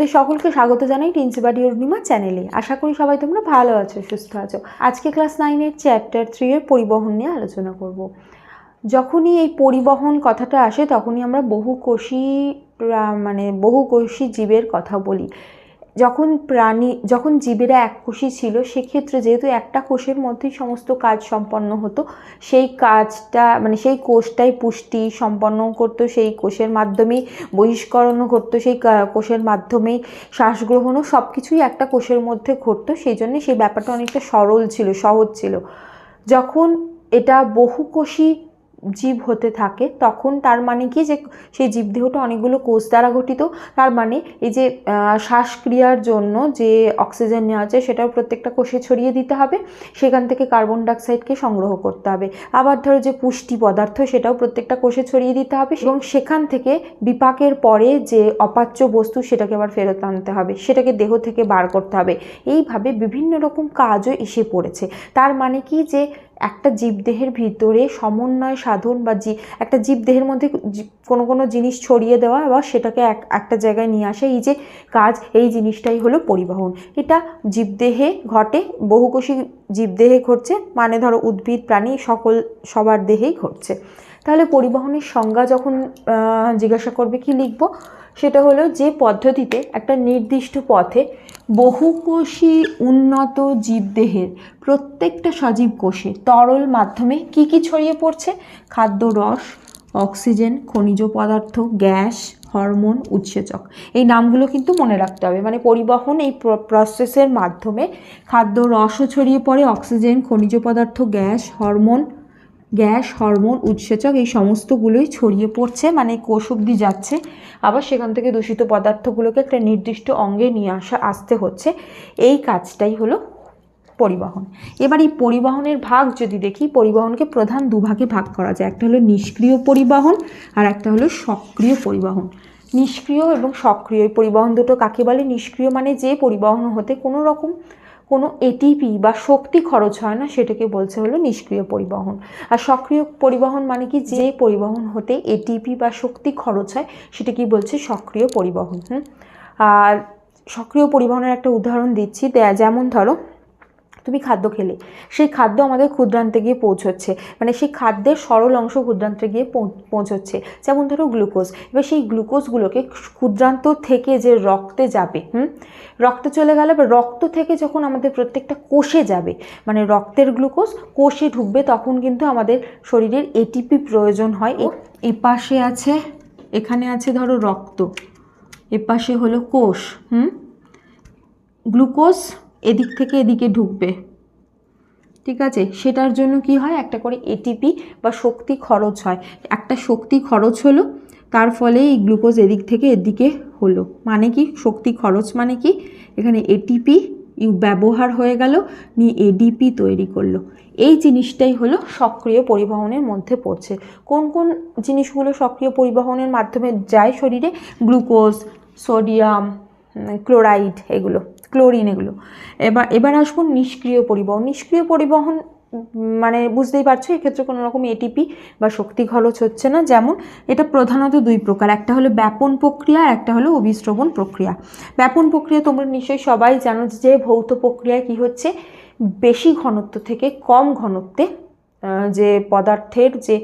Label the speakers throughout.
Speaker 1: তোমাদের সকলকে স্বাগত জানাই টিনসিবাড়ি অরুণিমা চ্যানেলে। আশা করি সবাই তোমরা ভালো আছো, সুস্থ আছো। আজকে ক্লাস নাইনের চ্যাপ্টার থ্রি এর পরিবহন নিয়ে আলোচনা করব। যখনই এই পরিবহন কথাটা আসে, তখনই আমরা বহু কোষী মানে বহু কোষী জীবের কথা বলি। যখন প্রাণী, যখন জীবেরা এককোষী ছিল, সেক্ষেত্রে যেহেতু একটা কোষের মধ্যেই সমস্ত কাজ সম্পন্ন হতো, সেই কাজটা মানে সেই কোষটাই পুষ্টি সম্পন্ন করতো, সেই কোষের মাধ্যমেই বহিষ্করণও ঘটতো সেই কোষের মাধ্যমেই শ্বাসগ্রহণও সব কিছুই একটা কোষের মধ্যে ঘটতো, সেই জন্য সেই ব্যাপারটা অনেকটা সরল ছিল, সহজ ছিল। যখন এটা বহুকোষী জীব হতে থাকে, তখন তার মানে কি যে সেই জীবদেহটা অনেকগুলো কোষ দ্বারা গঠিত। তার মানে এই যে শ্বাসক্রিয়ার জন্য যে অক্সিজেন নেওয়া যায় সেটাও প্রত্যেকটা কোষে ছড়িয়ে দিতে হবে। সেখান থেকে কার্বন ডাইঅক্সাইডকে সংগ্রহ করতে হবে। আবার ধরো যে পুষ্টি পদার্থ সেটাও প্রত্যেকটা কোষে ছড়িয়ে দিতে হবে এবং সেখান থেকে বিপাকের পরে যে অপাচ্য বস্তু সেটাকে আবার ফেরত আনতে হবে। সেটাকে দেহ থেকে বার করতে হবে। এইভাবে বিভিন্ন রকম কাজও এসে পড়েছে। তার মানে কি যে একটা জীবদেহের ভিতরে সমন্বয় সাধন বা জি, একটা জীবদেহের মধ্যে কোনো কোনো জিনিস ছড়িয়ে দেওয়া বা সেটাকে এক, একটা জায়গায় নিয়ে আসা। এই যে কাজ, এই জিনিসটাই হলো পরিবহন। এটা জীবদেহে ঘটে, বহুকোষী জীবদেহে ঘটছে মানে ধরো উদ্ভিদ, প্রাণী, সকল, সবার দেহেই ঘটছে। তাহলে পরিবহনের সংজ্ঞা যখন জিজ্ঞাসা করবে কি লিখব? সেটা হলো যে পদ্ধতিতে একটা নির্দিষ্ট পথে বহুকোষী উন্নত জীবদেহের প্রত্যেকটা সজীব কোষে তরল মাধ্যমে কি কি ছড়িয়ে পড়ছে? খাদ্য রস, অক্সিজেন, খনিজ পদার্থ, গ্যাস, হরমোন, উৎসেচক। এই নামগুলো কিন্তু মনে রাখতে হবে। মানে পরিবহন এই প্রসেসের মাধ্যমে খাদ্য রসও ছড়িয়ে পড়ে, অক্সিজেন, খনিজ পদার্থ, গ্যাস, হরমোন গ্যাস, হরমোন, উৎসেচক এই সমস্তগুলোই ছড়িয়ে পড়ছে মানে কোষ অব্দি যাচ্ছে। আবার সেখান থেকে দূষিত পদার্থগুলোকে একটা নির্দিষ্ট অঙ্গে নিয়ে আসা, আসতে হচ্ছে। এই কাজটাই হলো পরিবহন। এবার এই পরিবহনের ভাগ যদি দেখি, পরিবহনকে প্রধান দুভাগে ভাগ করা যায়। একটা হলো নিষ্ক্রিয় পরিবহন আর একটা হলো সক্রিয় পরিবহন। নিষ্ক্রিয় এবং সক্রিয়, এই পরিবহন দুটো কাকে বলে? নিষ্ক্রিয় মানে যে পরিবহন হতে কোনো রকম কোনো এটিপি বা শক্তি খরচ হয় না, সেটাকে বলছে হলো নিষ্ক্রিয় পরিবহন। আর সক্রিয় পরিবহন মানে কি? যে পরিবহন হতে এটিপি বা শক্তি খরচ হয় সেটা কি বলছে সক্রিয় পরিবহন। হুম? আর সক্রিয় পরিবহনের একটা উদাহরণ দিচ্ছি। যেমন ধরো তুমি খাদ্য খেলে। সেই খাদ্য আমাদের ক্ষুদ্রান্তে গিয়ে পৌঁছচ্ছে। মানে সেই খাদ্যের সরল অংশ ক্ষুদ্রান্তে গিয়ে পৌঁছচ্ছে। যেমন ধরো গ্লুকোজ। এবার সেই গ্লুকোজগুলোকে ক্ষুদ্রান্ত থেকে যে রক্তে যাবে, হুম? রক্তে চলে গেলে বা রক্ত থেকে যখন আমাদের প্রত্যেকটা কোষে যাবে মানে রক্তের গ্লুকোজ কোষে ঢুকবে, তখন কিন্তু আমাদের শরীরের এটিপি প্রয়োজন হয়। এপাশে আছে, এখানে আছে ধরো রক্ত। এপাশে হলো কোষ, হুম? গ্লুকোজ এদিক থেকে এদিকে ঢুকবে। ঠিক আছে? সেটার জন্য কি হয়? একটা করে এটিপি বা শক্তি খরচ হয়। একটা শক্তি খরচ হলো, তার ফলে এই গ্লুকোজ এদিক থেকে এদিকে হলো। মানে কি? শক্তি খরচ মানে কি? এখানে এটিপি ব্যবহার হয়ে গেল, নিয়ে এডিপি তৈরি করল। এই জিনিসটাই হলো সক্রিয় পরিবহনের মধ্যে পড়ছে। কোন কোন জিনিসগুলো সক্রিয় পরিবহনের মাধ্যমে যায় শরীরে? গ্লুকোজ, সোডিয়াম, ক্লোরাইড, এগুলো। ক্লোরিন এগুলো। এবার এবার আসব নিষ্ক্রিয় পরিবহন। নিষ্ক্রিয় পরিবহন মানে বুঝতেই পারছ, এক্ষেত্রে কোনো রকম এটিপি বা শক্তি খরচ হচ্ছে না। যেমন, এটা প্রধানত দুই প্রকার। একটা হলো ব্যাপন প্রক্রিয়া, আর একটা হলো অভিশ্রবণ প্রক্রিয়া। ব্যাপন প্রক্রিয়া তোমরা নিশ্চয়ই সবাই জানো যে ভৌত প্রক্রিয়ায় কি হচ্ছে? বেশি ঘনত্ব থেকে কম ঘনত্বে যে পদার্থের যে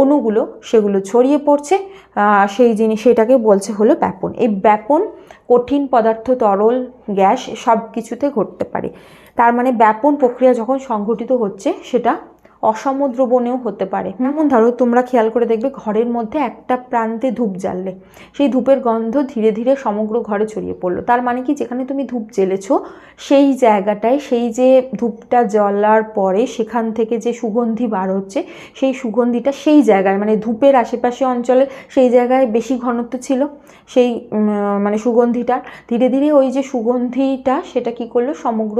Speaker 1: অণুগুলো সেগুলো ছড়িয়ে পড়ছে। সেই জিনিস সেটাকে বলছে হলো ব্যাপন। এই ব্যাপন কঠিন পদার্থ, তরল, গ্যাস সব কিছুতে ঘটতে পারে। তার মানে ব্যাপন প্রক্রিয়া যখন সংঘটিত হচ্ছে, সেটা অসমদ্রবণেও হতে পারে। যেমন ধরো, তোমরা খেয়াল করে দেখবে ঘরের মধ্যে একটা প্রান্তে ধূপ জ্বাললে। সেই ধূপের গন্ধ ধীরে ধীরে সমগ্র ঘরে ছড়িয়ে পড়ল। তার মানে কি, যেখানে তুমি ধূপ জ্বেলেছো, সেই জায়গাটায় সেই যে ধূপটা জ্বলার পরে সেখান থেকে যে সুগন্ধি বার হচ্ছে, সেই সুগন্ধিটা সেই জায়গায় মানে ধূপের আশেপাশে অঞ্চলে সেই জায়গায় বেশি ঘনত্ব ছিল, সেই মানে সুগন্ধিটা ধীরে ধীরে ওই যে সুগন্ধিটা, সেটা কি করল, সমগ্র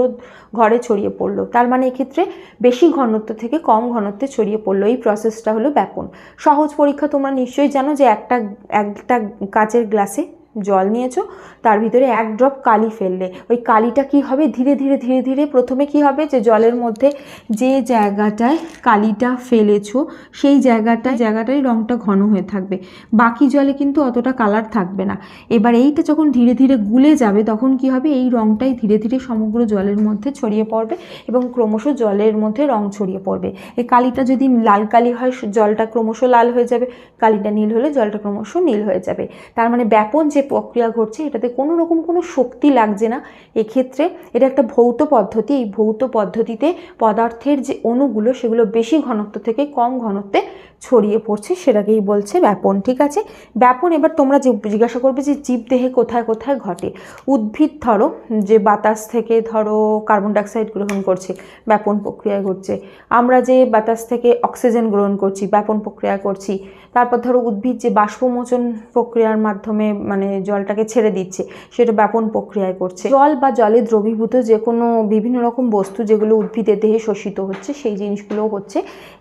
Speaker 1: ঘরে ছড়িয়ে পড়ল। তার মানে এক্ষেত্রে বেশি ঘনত্ব থেকে কম ঘনত্বে ছড়িয়ে পড়ল। এই প্রসেসটা হলো ব্যাপন। সহজ পরীক্ষা তোমরা নিশ্চয়ই জানো যে একটা একটা কাচের গ্লাসে জল নিয়েছো, তার ভিতরে এক ড্রপ কালি ফেললে। ওই কালিটা কি হবে? ধীরে ধীরে ধীরে ধীরে প্রথমে কি হবে? যে জলের মধ্যে যে জায়গাটায় কালিটা ফেলেছো, সেই জায়গাটায় জায়গাটায় রঙটা ঘন হয়ে থাকবে। বাকি জলে কিন্তু অতটা কালার থাকবে না। এবার এইটা যখন ধীরে ধীরে গুলে যাবে, তখন কি হবে? এই রঙটাই ধীরে ধীরে সমগ্র জলের মধ্যে ছড়িয়ে পড়বে এবং ক্রমশ জলের মধ্যে রং ছড়িয়ে পড়বে। এই কালিটা যদি লাল কালি হয়, জলটা ক্রমশ লাল হয়ে যাবে। কালিটা নীল হলে জলটা ক্রমশ নীল হয়ে যাবে। তার মানে ব্যাপন যে প্রক্রিয়া ঘটছে, এটাতে কোনো রকম কোনো শক্তি লাগছে না। এক্ষেত্রে এটা একটা ভৌত পদ্ধতি, এই ভৌত পদ্ধতিতে পদার্থের যে অণুগুলো, সেগুলো বেশি ঘনত্ব থেকে কম ঘনত্বে ছড়িয়ে পড়ছে, সেটাকেই বলছে ব্যাপন, ঠিক আছে? ব্যাপন, এবার তোমরা যে জিজ্ঞাসা করবে যে জীবদেহে কোথায় কোথায় ঘটে? উদ্ভিদ ধরো, যে বাতাস থেকে ধরো কার্বন ডাইঅক্সাইড গ্রহণ করছে, ব্যাপন প্রক্রিয়ায় ঘটছে। আমরা যে বাতাস থেকে অক্সিজেন গ্রহণ করছি, ব্যাপন প্রক্রিয়া করছি, তারপর ধরো উদ্ভিদ যে বাষ্পমোচন প্রক্রিয়ার মাধ্যমে মানে জলটাকে ছেড়ে দিচ্ছে, সেটা ব্যাপন প্রক্রিয়ায় করছে। জল বা জলে দ্রবীভূত যে কোনো বিভিন্ন রকম বস্তু যেগুলো উদ্ভিদের দেহে শোষিত হচ্ছে, সেই জিনিসগুলো হচ্ছে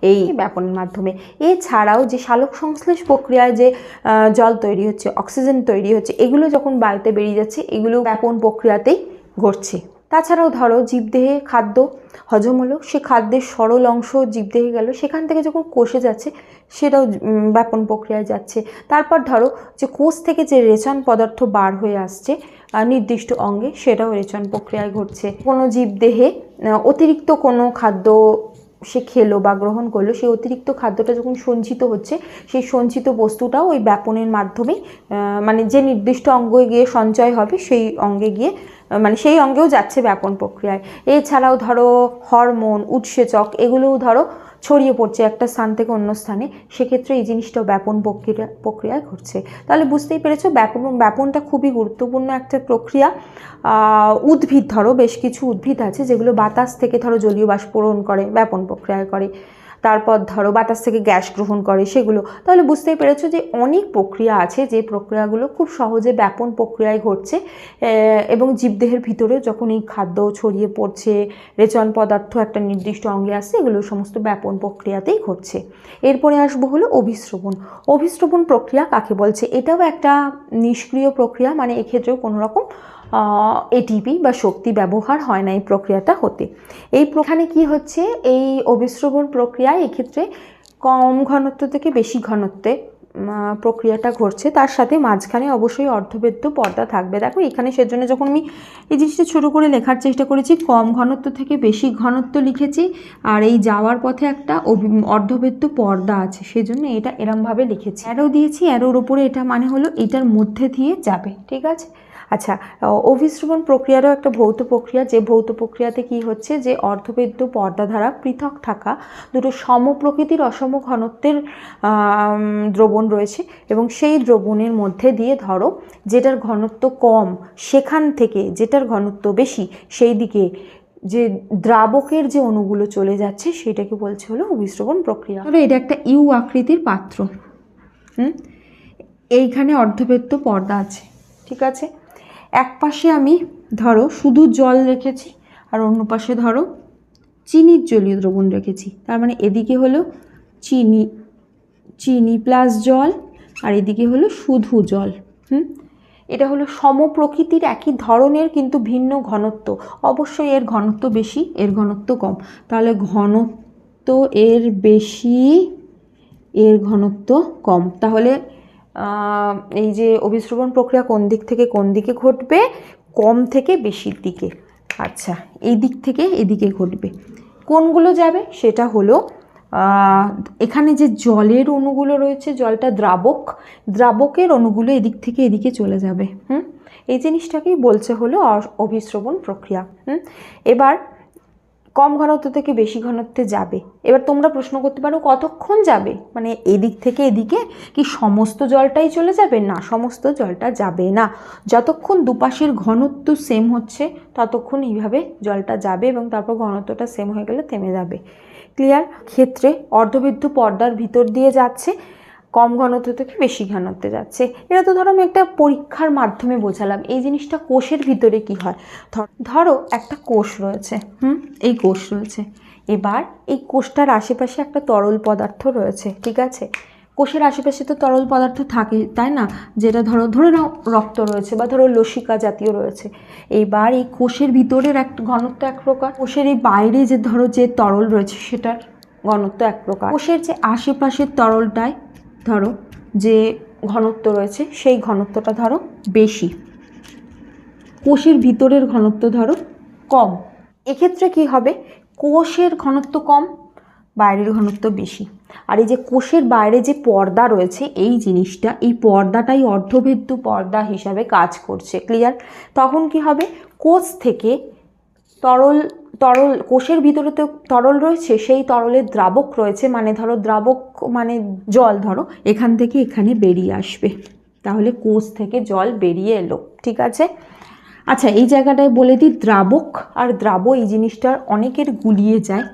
Speaker 1: এই ব্যাপনের মাধ্যমে। এছাড়াও যে সালোক সংশ্লেষ প্রক্রিয়ায় যে জল তৈরি হচ্ছে, অক্সিজেন তৈরি হচ্ছে, এগুলো যখন বায়ুতে বেরিয়ে যাচ্ছে, এগুলো ব্যাপন প্রক্রিয়াতেই ঘটছে। তাছাড়াও ধরো জীবদেহে খাদ্য হজম হলো সে খাদ্যের সরল অংশ জীবদেহে গেল সেখান থেকে যখন কোষে যাচ্ছে সেটাও ব্যাপন প্রক্রিয়ায় যাচ্ছে। তারপর ধরো যে কোষ থেকে যে রেচন পদার্থ বার হয়ে আসছে নির্দিষ্ট অঙ্গে সেটাও রেচন প্রক্রিয়ায় ঘটছে। কোনো জীবদেহে অতিরিক্ত কোনো খাদ্য সে খেলো বা গ্রহণ করল সেই অতিরিক্ত খাদ্যটা যখন সঞ্চিত হচ্ছে সেই সঞ্চিত বস্তুটাও ওই ব্যাপনের মাধ্যমেই আহ, মানে যে নির্দিষ্ট অঙ্গে গিয়ে সঞ্চয় হবে সেই অঙ্গে গিয়ে মানে সেই অঙ্গেও যাচ্ছে ব্যাপন প্রক্রিয়ায়। এছাড়াও ধরো হরমোন, উৎসেচক, এগুলোও ধরো ছড়িয়ে পড়ছে একটা স্থান থেকে অন্য স্থানে। সেক্ষেত্রে এই জিনিসটাও ব্যাপন প্রক্রিয়া, প্রক্রিয়ায় ঘটছে। তাহলে বুঝতেই পেরেছ, ব্যাপন, ব্যাপনটা খুবই গুরুত্বপূর্ণ একটা প্রক্রিয়া। উদ্ভিদ, ধরো বেশ কিছু উদ্ভিদ আছে যেগুলো বাতাস থেকে ধরো জলীয় বাষ্পরণ করে, ব্যাপন প্রক্রিয়ায় করে। তারপর ধরো বাতাস থেকে গ্যাস গ্রহণ করে সেগুলো, তাহলে বুঝতেই পেরেছ যে অনেক প্রক্রিয়া আছে যে প্রক্রিয়াগুলো খুব সহজে ব্যাপন প্রক্রিয়ায় ঘটছে এবং জীবদেহের ভিতরেও যখন এই খাদ্য ছড়িয়ে পড়ছে, রেচন পদার্থ একটা নির্দিষ্ট অঙ্গে আসছে, এগুলো সমস্ত ব্যাপন প্রক্রিয়াতেই ঘটছে। এরপরে আসব হলো অভিস্রবণ। অভিস্রবণ প্রক্রিয়া কাকে বলছে? এটাও একটা নিষ্ক্রিয় প্রক্রিয়া মানে এক্ষেত্রেও কোনো রকম এটিপি বা শক্তি ব্যবহার হয় না এই প্রক্রিয়াটা হতে। এই প্রখানে কি হচ্ছে? এই অভিস্রবণ প্রক্রিয়ায় এক্ষেত্রে কম ঘনত্ব থেকে বেশি ঘনত্বে প্রক্রিয়াটা ঘটছে। তার সাথে মাঝখানে অবশ্যই অর্ধবেদ্য পর্দা থাকবে। দেখো, এখানে সেজন্য যখন আমি এই জিনিসটা ছোটো করে লেখার চেষ্টা করেছি, কম ঘনত্ব থেকে বেশি ঘনত্ব লিখেছি, আর এই যাওয়ার পথে একটা অর্ধবেদ্য পর্দা আছে, সেজন্য এটা এরমভাবে লিখেছি। অ্যারো দিয়েছি অ্যারোর ওপরে এটা মানে হলো এটার মধ্যে দিয়ে যাবে, ঠিক আছে? আচ্ছা অ- অভিস্রবণ প্রক্রিয়ারও একটা ভৌত প্রক্রিয়া। যে ভৌত প্রক্রিয়াতে কি হচ্ছে? যে অর্ধবেদ্য পর্দা দ্বারা পৃথক থাকা দুটো সম প্রকৃতির অসম ঘনত্বের দ্রবণ রয়েছে এবং সেই দ্রবণের মধ্যে দিয়ে ধরো যেটার ঘনত্ব কম সেখান থেকে যেটার ঘনত্ব বেশি সেই দিকে যে দ্রাবকের যে অণুগুলো চলে যাচ্ছে সেটাকে বলছে হলো অভিস্রবণ প্রক্রিয়া। ধরো এটা একটা ইউ আকৃতির পাত্র। হুম? এইখানে অর্ধবেদ্য পর্দা আছে। ঠিক আছে? এক পাশে আমি, ধরো, শুধু জল রেখেছি আর অন্য পাশে, ধরো, চিনির জলীয় দ্রবণ রেখেছি। তার মানে এদিকে হলো চিনি চিনি প্লাস জল আর এদিকে হলো শুধু জল। হুম? এটা হলো সমপ্রকৃতির একই ধরনের কিন্তু ভিন্ন ঘনত্ব। অবশ্যই এর ঘনত্ব বেশি, এর ঘনত্ব কম। তাহলে ঘনত্ব এর বেশি, এর ঘনত্ব কম। তাহলে এই যে অভিস্রবণ প্রক্রিয়া কোন দিক থেকে কোন দিকে ঘটবে? কম থেকে বেশির দিকে। আচ্ছা এই দিক থেকে এদিকে ঘটবে। কোনগুলো যাবে? সেটা হলো এখানে যে জলের অণুগুলো রয়েছে, জলটা দ্রাবক, দ্রাবকের অণুগুলো এদিক থেকে এদিকে চলে যাবে। হুম? এই জিনিসটাকেই বলছে হলো অ- অভিস্রবণ প্রক্রিয়া। হুম? এবার কম ঘনত্ব থেকে বেশি ঘনত্বে যাবে। এবার তোমরা প্রশ্ন করতে পারো, কতক্ষণ যাবে? মানে এদিক থেকে এদিকে কি সমস্ত জলটাই চলে যাবে? না, সমস্ত জলটা যাবে না। যতক্ষণ দুপাশের ঘনত্ব সেম হচ্ছে, ততক্ষণ এইভাবে জলটা যাবে এবং তারপর ঘনত্বটা সেম হয়ে গেলে থেমে যাবে। ক্লিয়ার ক্ষেত্রে অর্ধবিদ্যু পর্দার ভিতর দিয়ে যাচ্ছে। কম ঘনত্ব থেকে বেশি ঘনত্বে যাচ্ছে। এটা তো ধরো আমি একটা পরীক্ষার মাধ্যমে বোঝালাম, এই জিনিসটা কোষের ভিতরে কি হয়? ধর- একটা কোষ রয়েছে, হুম? এই কোষ রয়েছে। এবার এই কোষটার আশেপাশে একটা তরল পদার্থ রয়েছে, ঠিক আছে? কোষের আশেপাশে তো তরল পদার্থ থাকে, তাই না? যেটা ধরো, ধরে নাও রক্ত রয়েছে বা ধরো লসিকা জাতীয় রয়েছে। এইবার এই কোষের ভিতরের এক, ঘনত্ব এক প্রকার, কোষের এই বাইরে যে ধরো যে তরল রয়েছে সেটার ঘনত্ব এক প্রকার। কোষের যে আশেপাশের তরলটায় ধরো যে ঘনত্ব রয়েছে, সেই ঘনত্বটা ধরো বেশি। কোষের ভিতরের ঘনত্ব ধরো কম। এক্ষেত্রে কি হবে? কোষের ঘনত্ব কম, বাইরের ঘনত্ব বেশি। আর এই যে কোষের বাইরে যে পর্দা রয়েছে, এই জিনিসটা, এই পর্দাটাই অর্ধভেদ্য পর্দা হিসাবে কাজ করছে ক্লিয়ার তখন কি হবে? কোষ থেকে তরল তরল কোষের ভিতরে তো তরল রয়েছে, সেই তরলের দ্রাবক রয়েছে মানে ধরো দ্রাবক মানে জল ধরো, এখান থেকে এখানে বেরিয়ে আসবে। তাহলে কোষ থেকে জল বেরিয়ে এলো, ঠিক আছে? আচ্ছা এই জায়গাটায় বলে দিই দ্রাবক আর দ্রাব, এই জিনিসটার অনেকের গুলিয়ে যায়।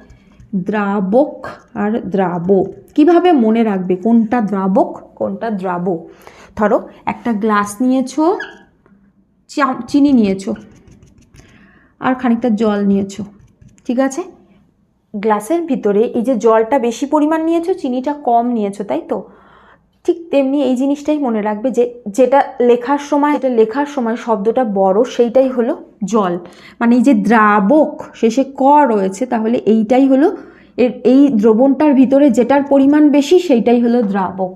Speaker 1: দ্রাবক আর দ্রাব, কীভাবে মনে রাখবে কোনটা দ্রাবক, কোনটা দ্রাব? ধরো একটা গ্লাস নিয়েছো চিনি নিয়েছো আর খানিকটা জল নিয়েছো, ঠিক আছে? গ্লাসের ভিতরে এই যে জলটা বেশি পরিমাণ নিয়েছো, চিনিটা কম নিয়েছো, তাই তো? ঠিক তেমনি এই জিনিসটাই মনে রাখবে যে, যেটা লেখার সময় এটা লেখার সময় শব্দটা বড়, সেইটাই হলো জল। মানে এই যে দ্রাবক শেষে ক রয়েছে, তাহলে এইটাই হলো এর, এই দ্রবণটার ভিতরে যেটার পরিমাণ বেশি, সেইটাই হলো দ্রাবক।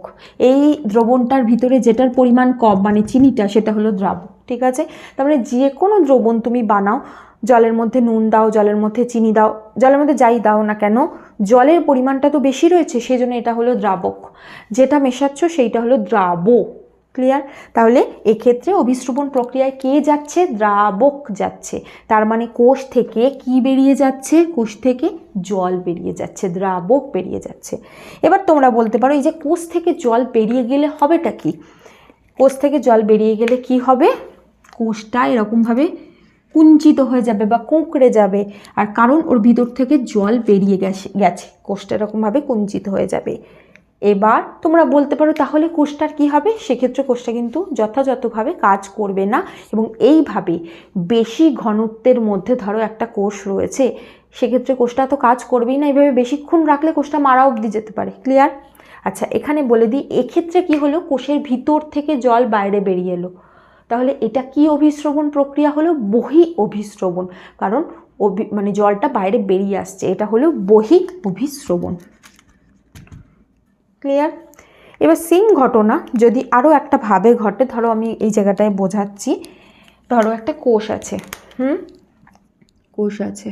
Speaker 1: এই দ্রবণটার ভিতরে যেটার পরিমাণ কম মানে চিনিটা, সেটা হলো দ্রাবক, ঠিক আছে? তার মানে যে কোনো দ্রবণ তুমি বানাও জলের মধ্যে নুন দাও, জলের মধ্যে চিনি দাও, জলের মধ্যে যাই দাও না কেন, জলের পরিমাণটা তো বেশি রয়েছে সেই জন্য এটা হলো দ্রাবক। যেটা মেশাচ্ছ সেইটা হলো দ্রাব। ক্লিয়ার তাহলে এক্ষেত্রে অভিশ্রবণ প্রক্রিয়ায় কে যাচ্ছে? দ্রাবক যাচ্ছে। তার মানে কোষ থেকে কি বেরিয়ে যাচ্ছে? কোষ থেকে জল বেরিয়ে যাচ্ছে, দ্রাবক বেরিয়ে যাচ্ছে। এবার তোমরা বলতে পারো, এই যে কোষ থেকে জল বেরিয়ে গেলে হবেটা কি? কোষ থেকে জল বেরিয়ে গেলে কি হবে? কোষটা এরকমভাবে কুঞ্চিত হয়ে যাবে বা কুঁকড়ে যাবে। আর কারণ ওর ভিতর থেকে জল বেরিয়ে গেছে গেছে। কোষটা এরকমভাবে কুঞ্চিত হয়ে যাবে। এবার তোমরা বলতে পারো, তাহলে কোষটার কি হবে? সেক্ষেত্রে কোষটা কিন্তু যথাযথভাবে কাজ করবে না। এবং এইভাবে বেশি ঘনত্বের মধ্যে ধরো একটা কোষ রয়েছে, সেক্ষেত্রে কোষটা তো কাজ করবেই না। এইভাবে বেশিক্ষণ রাখলে কোষটা মারা অবধি যেতে পারে। ক্লিয়ার আচ্ছা এখানে বলে দিই, এক্ষেত্রে কি হলো? কোষের ভিতর থেকে জল বাইরে বেরিয়ে এলো। তাহলে এটা কি অভিশ্রবণ প্রক্রিয়া হলো? বহি অভিশ্রবণ কারণ অভি মানে জলটা বাইরে বেরিয়ে আসছে। এটা হলো বহি অভিশ্রবণ ক্লিয়ার এবার সেম ঘটনা, যদি আরও একটা ভাবে ঘটে, ধরো আমি এই জায়গাটায় বোঝাচ্ছি। ধরো একটা কোষ আছে, হুম? কোষ আছে।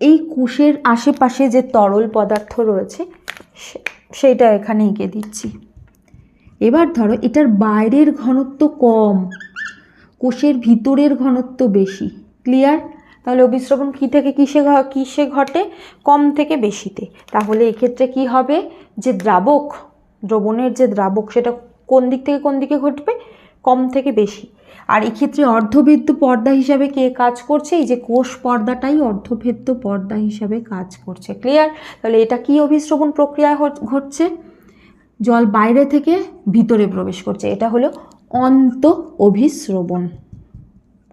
Speaker 1: এই কোষের আশেপাশে যে তরল পদার্থ রয়েছে সেইটা এখানে এঁকে দিচ্ছি। এবার ধরো এটার বাইরের ঘনত্ব কম, কোষের ভিতরের ঘনত্ব বেশি ক্লিয়ার তাহলে অভিশ্রবণ কী থেকে কিসে কিসে ঘটে? কম থেকে বেশিতে। তাহলে এক্ষেত্রে কি হবে? যে দ্রাবক, দ্রবণের যে দ্রাবক, সেটা কোন দিক থেকে কোন দিকে ঘটবে? কম থেকে বেশি। আর এক্ষেত্রে অর্ধভেদ্য পর্দা হিসাবে কে কাজ করছে? এই যে কোষ পর্দাটাই অর্ধভেদ্য পর্দা হিসাবে কাজ করছে। ক্লিয়ার তাহলে এটা কি অভিশ্রবণ প্রক্রিয়া ঘটছে? জল বাইরে থেকে ভিতরে প্রবেশ করছে। এটা হলো অন্ত অভিশ্রবণ।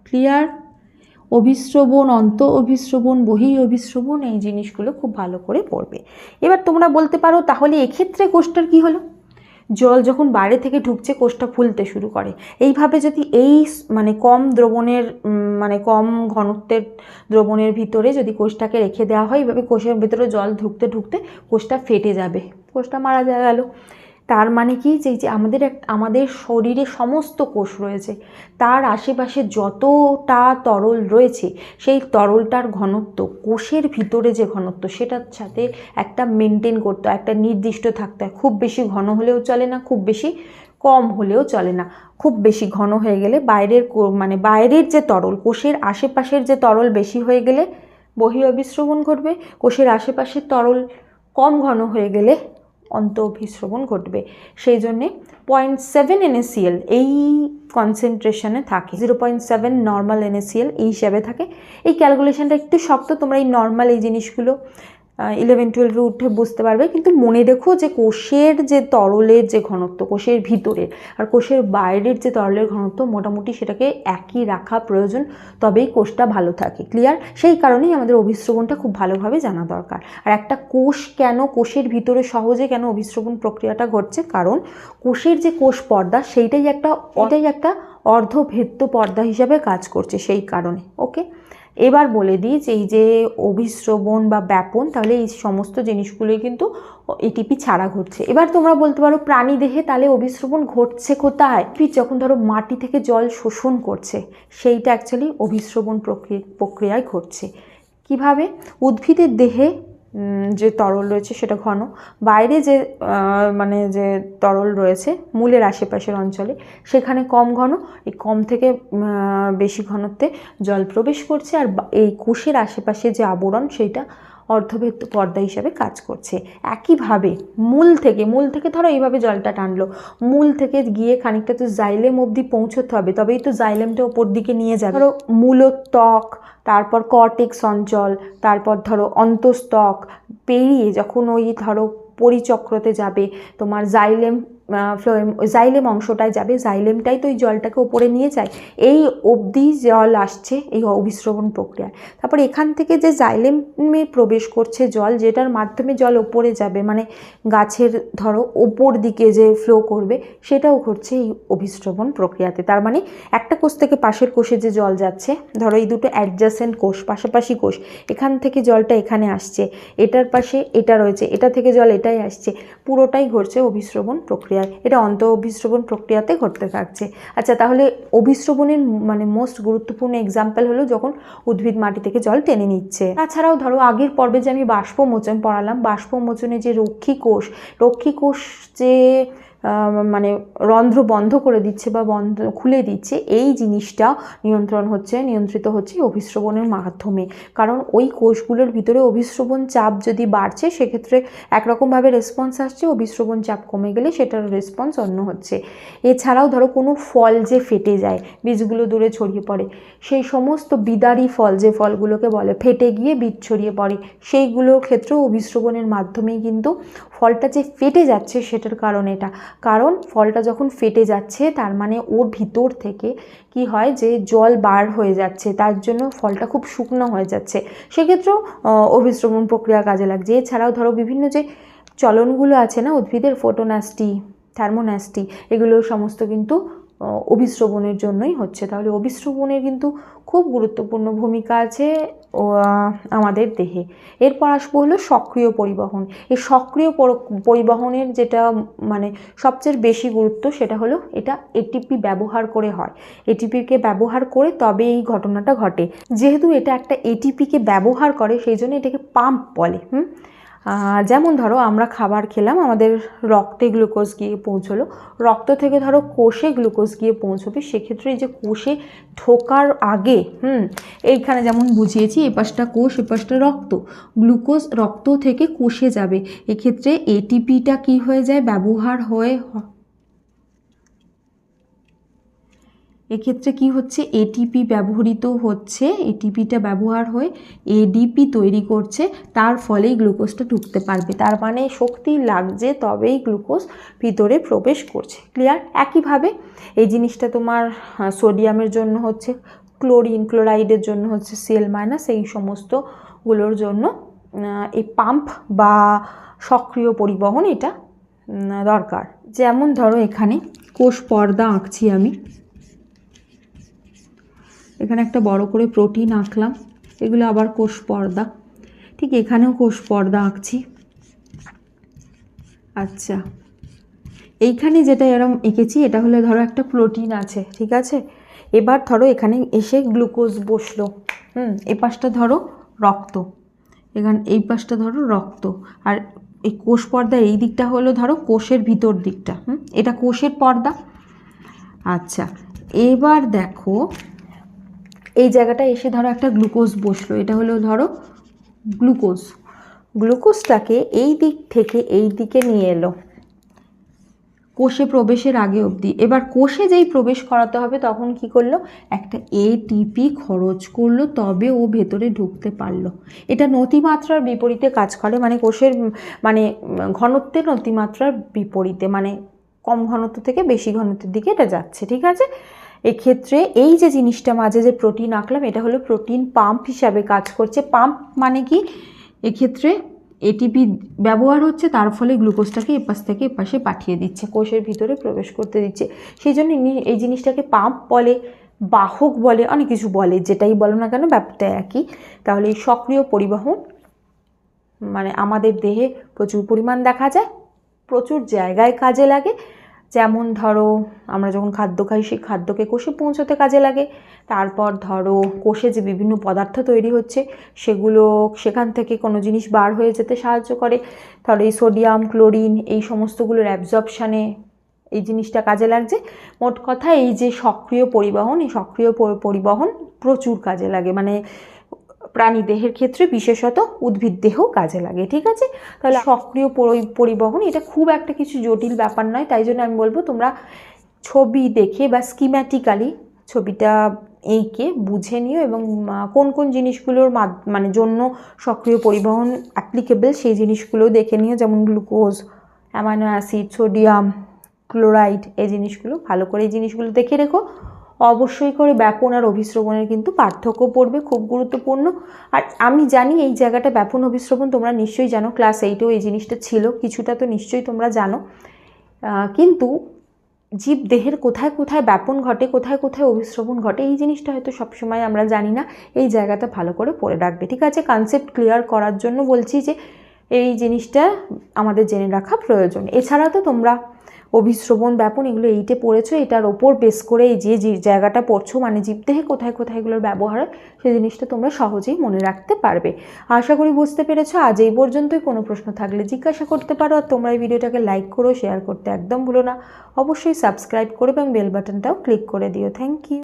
Speaker 1: ক্লিয়ার অভিশ্রবণ, অন্ত অভিশ্রবণ, বহি অভিশ্রবণ, এই জিনিসগুলো খুব ভালো করে পড়বে। এবার তোমরা বলতে পারো, তাহলে এক্ষেত্রে কোষটার কি হলো? জল যখন বাইরে থেকে ঢুকছে কোষটা ফুলতে শুরু করে। এইভাবে যদি এই মানে কম দ্রবণের মানে কম ঘনত্বের দ্রবণের ভিতরে যদি কোষটাকে রেখে দেওয়া হয়, এইভাবে কোষের ভিতরে জল ঢুকতে ঢুকতে কোষটা ফেটে যাবে। কোষটা মারা যা, গেল। তার মানে কি? যে যে আমাদের আমাদের শরীরে সমস্ত কোষ রয়েছে। তার আশেপাশে যতটা তরল রয়েছে, সেই তরলটার ঘনত্ব, কোষের ভিতরে যে ঘনত্ব, সেটার সাথে একটা মেনটেন করতে একটা নির্দিষ্ট থাকতে হয়। খুব বেশি ঘন হলেও চলে না, খুব বেশি কম হলেও চলে না। খুব বেশি ঘন হয়ে গেলে বাইরের মানে বাইরের যে তরল, কোষের আশেপাশের যে তরল বেশি হয়ে গেলে বহি অভিশ্রবণ ঘটবে। কোষের আশেপাশের তরল কম ঘন হয়ে গেলে অন্ত অভিশ্রবণ ঘটবে। সেই জন্যে পয়েন্ট সেভেন এনএসিএল এই কনসেন্ট্রেশনে থাকে। Zero point seven normal N A C L এই হিসাবে থাকে। এই ক্যালকুলেশানটা একটু শক্ত, তোমরা এই নর্মাল এই জিনিসগুলো ইলেভেন টুয়েলভে উঠে বুঝতে পারবে। কিন্তু মনে রেখো যে কোষের যে তরলের যে ঘনত্ব কোষের ভিতরের আর কোষের বাইরের যে তরলের ঘনত্ব মোটামুটি সেটাকে একই রাখা প্রয়োজন। তবেই কোষটা ভালো থাকে ক্লিয়ার সেই কারণেই আমাদের অভিস্রবণটা খুব ভালোভাবে জানা দরকার। আর একটা কোষ কেন কোষের ভিতরে সহজে কেন অভিস্রবণ প্রক্রিয়াটা ঘটছে? কারণ কোষের যে কোষ পর্দা সেইটাই একটা ওটাই একটা অর্ধভেদ্য পর্দা হিসাবে কাজ করছে সেই কারণে ওকে এবার বলে দিই যে এই যে অভিশ্রবণ বা ব্যাপন, তাহলে এই সমস্ত জিনিসগুলোই কিন্তু এটিপি ছাড়া ঘটছে। এবার তোমরা বলতে পারো প্রাণী দেহে তাহলে অভিশ্রবণ ঘটছে কোথায়? যখন ধরো মাটি থেকে জল শোষণ করছে, সেইটা অ্যাকচুয়ালি অভিশ্রবণ প্রক্রিয়া, প্রক্রিয়ায় ঘটছে। কীভাবে? উদ্ভিদের দেহে যে তরল রয়েছে সেটা ঘন। বাইরে যে মানে যে তরল রয়েছে, মূলের আশেপাশের অঞ্চলে, সেখানে কম ঘন, এই কম থেকে বেশি ঘনত্বে জল প্রবেশ করছে। আর এই কোষের আশেপাশে যে আবরণ, সেইটা অর্ধভেদ পর্দা হিসাবে কাজ করছে। একইভাবে মূল থেকে মূল থেকে ধরো এইভাবে জলটা টানলো, মূল থেকে গিয়ে খানিকটা তো জাইলেম অবধি পৌঁছতে হবে, তবেই তো জাইলেমটা ওপর দিকে নিয়ে যাবে। ধরো মূলত্বক তারপর কর্টেক্স অঞ্চল, তারপর ধরো অন্তস্তক, পেরিয়ে যখন ওই ধরো পরিচক্রতে যাবে, তোমার জাইলেম ফ্লোয়েম জাইলেম অংশটায় যাবে। জাইলেমটাই তো ওই জলটাকে ওপরে নিয়ে যায়। এই অবধি জল আসছে এই অভিস্রবণ প্রক্রিয়ায়। তারপর এখান থেকে যে জাইলেমে প্রবেশ করছে জল, যেটার মাধ্যমে জল ওপরে যাবে মানে গাছের ধরো ওপর দিকে যে ফ্লো করবে, সেটাও ঘটছে এই অভিস্রবণ প্রক্রিয়াতে। তার মানে একটা কোষ থেকে পাশের কোষে যে জল যাচ্ছে, ধরো এই দুটো অ্যাডজাসেন্ট কোষ, পাশাপাশি কোষ, এখান থেকে জলটা এখানে আসছে, এটার পাশে এটা রয়েছে, এটা থেকে জল এটাই আসছে, পুরোটাই ঘটছে অভিস্রবণ প্রক্রিয়ায় এটা অন্ত অভিস্রবণ প্রক্রিয়াতে ঘটতে থাকছে। আচ্ছা তাহলে অভিস্রবণের মানে মোস্ট গুরুত্বপূর্ণ এক্সাম্পল হলো যখন উদ্ভিদ মাটি থেকে জল টেনে নিচ্ছে। তাছাড়াও ধরো, আগের পর্বে যে আমি বাষ্পমোচন পড়ালাম, বাষ্পমোচনে যে রক্ষী কোষ রক্ষী কোষ যে মানে রন্ধ্র বন্ধ করে দিচ্ছে বা বন্ধ খুলে দিচ্ছে, এই জিনিসটা নিয়ন্ত্রণ হচ্ছে, নিয়ন্ত্রিত হচ্ছে এই অভিস্রবণের মাধ্যমে। কারণ ওই কোষগুলোর ভিতরে অভিস্রবণ চাপ যদি বাড়ছে, সেক্ষেত্রে একরকমভাবে রেসপন্স আসছে অভিস্রবণ চাপ কমে গেলে সেটার রেসপন্স অন্য হচ্ছে। এছাড়াও ধরো কোনো ফল যে ফেটে যায়, বীজগুলো দূরে ছড়িয়ে পড়ে, সেই সমস্ত বিদারি ফল যে ফলগুলোকে বলে, ফেটে গিয়ে বীজ ছড়িয়ে পড়ে, সেইগুলোর ক্ষেত্রেও অভিস্রবণের মাধ্যমেই কিন্তু ফলটা যে ফেটে যাচ্ছে সেটার কারণ এটা। কারণ ফলটা যখন ফেটে যাচ্ছে, তার মানে ওর ভিতর থেকে কি হয় যে জল বার হয়ে যাচ্ছে, তার জন্য ফলটা খুব শুকনো হয়ে যাচ্ছে। সেক্ষেত্রেও অভিশ্রবণ প্রক্রিয়া কাজে লাগছে। এছাড়াও ধরো বিভিন্ন যে চলনগুলো আছে না, উদ্ভিদের ফোটোনাস্টি থার্মোনাস্টি এগুলো সমস্ত কিন্তু আহ, অভিস্রবণের জন্যই হচ্ছে। তাহলে অভিস্রবণের কিন্তু খুব গুরুত্বপূর্ণ ভূমিকা আছে আমাদের দেহে। এরপর আসব হলো সক্রিয় পরিবহন। এই সক্রিয় পরিবহনের যেটা মানে সবচেয়ে বেশি গুরুত্ব সেটা হলো এটা এটিপি ব্যবহার করে হয়। এটিপিকে ব্যবহার করে তবে এই ঘটনাটা ঘটে। যেহেতু এটা একটা এটিপিকে ব্যবহার করে সেই জন্য এটাকে পাম্প বলে হুম? যেমন ধরো আমরা খাবার খেলাম, আমাদের রক্তে গ্লুকোজ গিয়ে পৌঁছলো। রক্ত থেকে ধরো কোষে গ্লুকোজ গিয়ে পৌঁছবে, সেক্ষেত্রে যে কোষে ঢোকার আগে, হুম, এইখানে যেমন বুঝিয়েছি, এ পাশটা কোষ, এ পাশটা রক্ত। গ্লুকোজ রক্ত থেকে কোষে যাবে। এক্ষেত্রে এটিপিটা কি হয়ে যায়? ব্যবহার হয়ে এক্ষেত্রে কি হচ্ছে? এটিপি ব্যবহৃত হচ্ছে এটিপিটা ব্যবহার হয়ে এডিপি তৈরি করছে, তার ফলেই গ্লুকোজটা ঢুকতে পারবে। তার মানে শক্তি লাগছে, তবেই গ্লুকোজ ভিতরে প্রবেশ করছে। ক্লিয়ার একইভাবে এই জিনিসটা তোমার সোডিয়ামের জন্য হচ্ছে, ক্লোরিন, ক্লোরাইডের জন্য হচ্ছে, সেল মাইনাস এই সমস্তগুলোর জন্য এই পাম্প বা সক্রিয় পরিবহন এটা দরকার। যেমন ধরো এখানে কোষ পর্দা আঁকছি আমি। এখানে একটা বড় করে প্রোটিন আঁকলাম। এগুলো আবার কোষ পর্দা। ঠিক এখানেও কোষ পর্দা আঁকছি। আচ্ছা। এইখানে যেটা এরম এঁকেছি, এটা হলো ধরো একটা প্রোটিন আছে, ঠিক আছে? এবার ধরো এখানে এসে গ্লুকোজ বসল। হুম এই পাশটা ধরো রক্ত। এখানে, এই পাশটা ধরো রক্ত। আর এই কোষ পর্দা এই দিকটা হলো ধরো কোষের ভিতর দিকটা। হুম, এটা কোষের পর্দা। আচ্ছা এবার দেখো এই জায়গাটা এসে ধরো একটা গ্লুকোজ বসল। এটা হলো ধরো গ্লুকোজ। গ্লুকোজটাকে এই দিক থেকে এই দিকে নিয়ে এলো। কোষে প্রবেশের আগে অবধি। এবার কোষে যেই প্রবেশ করাতে হবে, তখন কি করল? একটা এটিপি খরচ করল, তবে ও ভেতরে ঢুকতে পারল। এটা নতিমাত্রার বিপরীতে কাজ করে মানে কোষের মানে ঘনত্বের নতিমাত্রার বিপরীতে মানে কম ঘনত্ব থেকে বেশি ঘনত্বের দিকে এটা যাচ্ছে, ঠিক আছে? এক্ষেত্রে এই যে জিনিসটা মাঝে যে প্রোটিন আঁকলাম, এটা হলো প্রোটিন পাম্প হিসাবে কাজ করছে। পাম্প মানে কি? এক্ষেত্রে এটিপি ব্যবহার হচ্ছে, তার ফলে গ্লুকোজটাকে এপাশ থেকে এপাশে পাঠিয়ে দিচ্ছে, কোষের ভিতরে প্রবেশ করতে দিচ্ছে। সেই জন্য এই জিনিসটাকে পাম্প বলে, বাহক বলে, অনেক কিছু বলে, যেটাই বলো না কেন, ব্যাপারটা একই। তাহলে এই সক্রিয় পরিবহন মানে আমাদের দেহে প্রচুর পরিমাণ দেখা যায়, প্রচুর জায়গায় কাজে লাগে যেমন ধরো, আমরা যখন খাদ্য খাই, সেই খাদ্যকে কোষে পৌঁছতে কাজে লাগে। তারপর ধরো, কোষে যে বিভিন্ন পদার্থ তৈরি হচ্ছে, সেগুলো সেখান থেকে কোনো জিনিস বার হয়ে যেতে সাহায্য করে। তাহলে এই সোডিয়াম, ক্লোরিন, এই সমস্তগুলোর অ্যাবজর্পশানে এই জিনিসটা কাজে লাগছে। মোট কথা, এই যে সক্রিয় পরিবহন, এই সক্রিয় পরিবহন প্রচুর কাজে লাগে। মানে প্রাণী দেহের ক্ষেত্রে বিশেষত উদ্ভিদ দেহ কাজে লাগে, ঠিক আছে? তাহলে সক্রিয় পরিবহন এটা খুব একটা কিছু জটিল ব্যাপার নয়, তাই জন্য আমি বলব তোমরা ছবি দেখে বা স্কিম্যাটিক্যালি ছবিটা এঁকে বুঝে নিও এবং কোন কোন জিনিসগুলোর মানে জন্য সক্রিয় পরিবহন অ্যাপ্লিকেবল সেই জিনিসগুলো দেখে নিও, যেমন glucose amino acid sodium chloride এই জিনিসগুলো, ভালো করে এই জিনিসগুলো দেখে রেখো। অবশ্যই করে ব্যাপন আর অভিশ্রবণের কিন্তু পার্থক্য পড়বে, খুব গুরুত্বপূর্ণ। আর আমি জানি এই জায়গাটা ব্যাপন অভিশ্রবণ, তোমরা নিশ্চয়ই জানো, ক্লাস এইটেও এই জিনিসটা ছিল, কিছুটা তো নিশ্চয়ই তোমরা জানো। কিন্তু জীব দেহের কোথায় কোথায় ব্যাপন ঘটে, কোথায় কোথায় অভিশ্রবণ ঘটে, এই জিনিসটা হয়তো সবসময় আমরা জানি না, এই জায়গাটা ভালো করে পড়ে রাখবে। ঠিক আছে কনসেপ্ট ক্লিয়ার করার জন্য বলছি যে এই জিনিসটা আমাদের জেনে রাখা প্রয়োজন। এছাড়া তো তোমরা অভিশ্রবণ ব্যাপন, এগুলো এইটে পড়েছো, এটার ওপর বেস করে এই যে জায়গাটা পড়ছো মানে জীবদেহে কোথায় কোথায় এগুলোর ব্যবহার হয়, সেই জিনিসটা তোমরা সহজেই মনে রাখতে পারবে। আশা করি বুঝতে পেরেছ, আজ এই পর্যন্তই, কোনো প্রশ্ন থাকলে জিজ্ঞাসা করতে পারো, আর তোমরা এই ভিডিওটাকে লাইক করো শেয়ার করতে একদম ভুলো না। অবশ্যই সাবস্ক্রাইব করো এবং বেল বাটনটাও ক্লিক করে দিও। Thank you